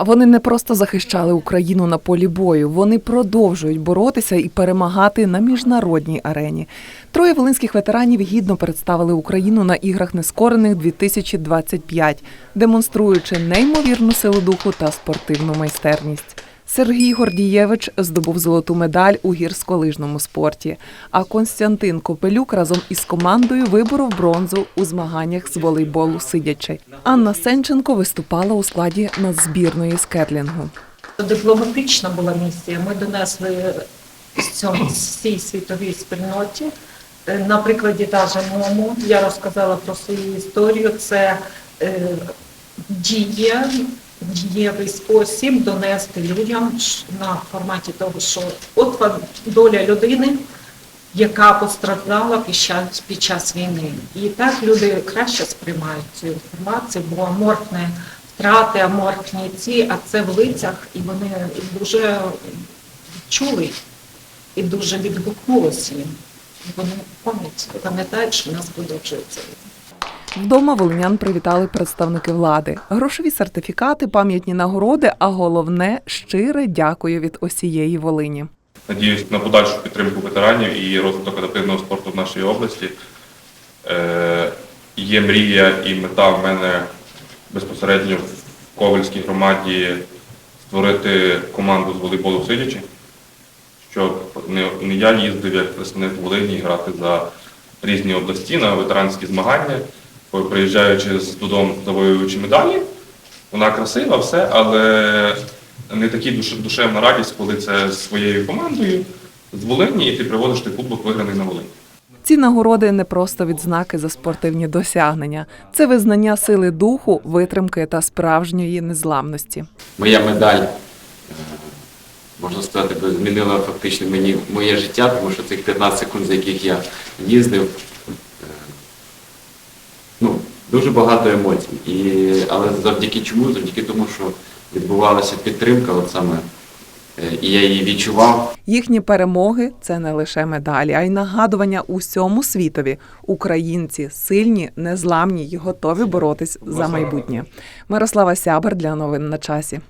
Вони не просто захищали Україну на полі бою, вони продовжують боротися і перемагати на міжнародній арені. Троє волинських ветеранів гідно представили Україну на іграх нескорених 2025, демонструючи неймовірну силу духу та спортивну майстерність. Сергій Гордієвич здобув золоту медаль у гірськолижному спорті. А Константин Копелюк разом із командою виборов бронзу у змаганнях з волейболу сидячи. Анна Сенченко виступала у складі нацзбірної з кетлінгу. Дипломатична була місія. Ми донесли цьому всій світовій спільноті. Е, На прикладі даже мому я розказала про свою історію. Це е, діє, дієвий спосіб донести людям на форматі того, що от вам доля людини, яка постраждала під час, під час війни. І так люди краще сприймають цю інформацію, бо аморфне втрати, аморфні ці, а це в лицях, і вони дуже чули і дуже відгукнулося їм. Вони пам'ятають, пам'ятають, що нас продовжується. війна. Вдома волинян привітали представники влади, грошові сертифікати, пам'ятні нагороди, а головне щире дякую від усієї Волині. Надіюсь на подальшу підтримку ветеранів і розвиток адаптивного спорту в нашій області. Е, є мрія і мета в мене безпосередньо в Ковальській громаді створити команду з волейболу сидячи, щоб не, не я їздив як представник Волині грати за різні області на ветеранські змагання, приїжджаючи з додому завоюючи медалі. Вона красива, все, але не такі душевна радість, коли це з своєю командою з Волині, і ти приводиш той кубок виграний на Волині. Ці нагороди не просто відзнаки за спортивні досягнення, це визнання сили духу, витримки та справжньої незламності. моя медаль, е, можна сказати, змінила фактично мені моє життя, тому що цих 15 секунд, за яких я їздив, дуже багато емоцій. І, але завдяки чому? Завдяки тому, що відбувалася підтримка, от саме, е, і я її відчував. Їхні перемоги це не лише медалі, а й нагадування усьому світові. Українці сильні, незламні й готові боротись за майбутнє. Мирослава Сябер для новин на часі.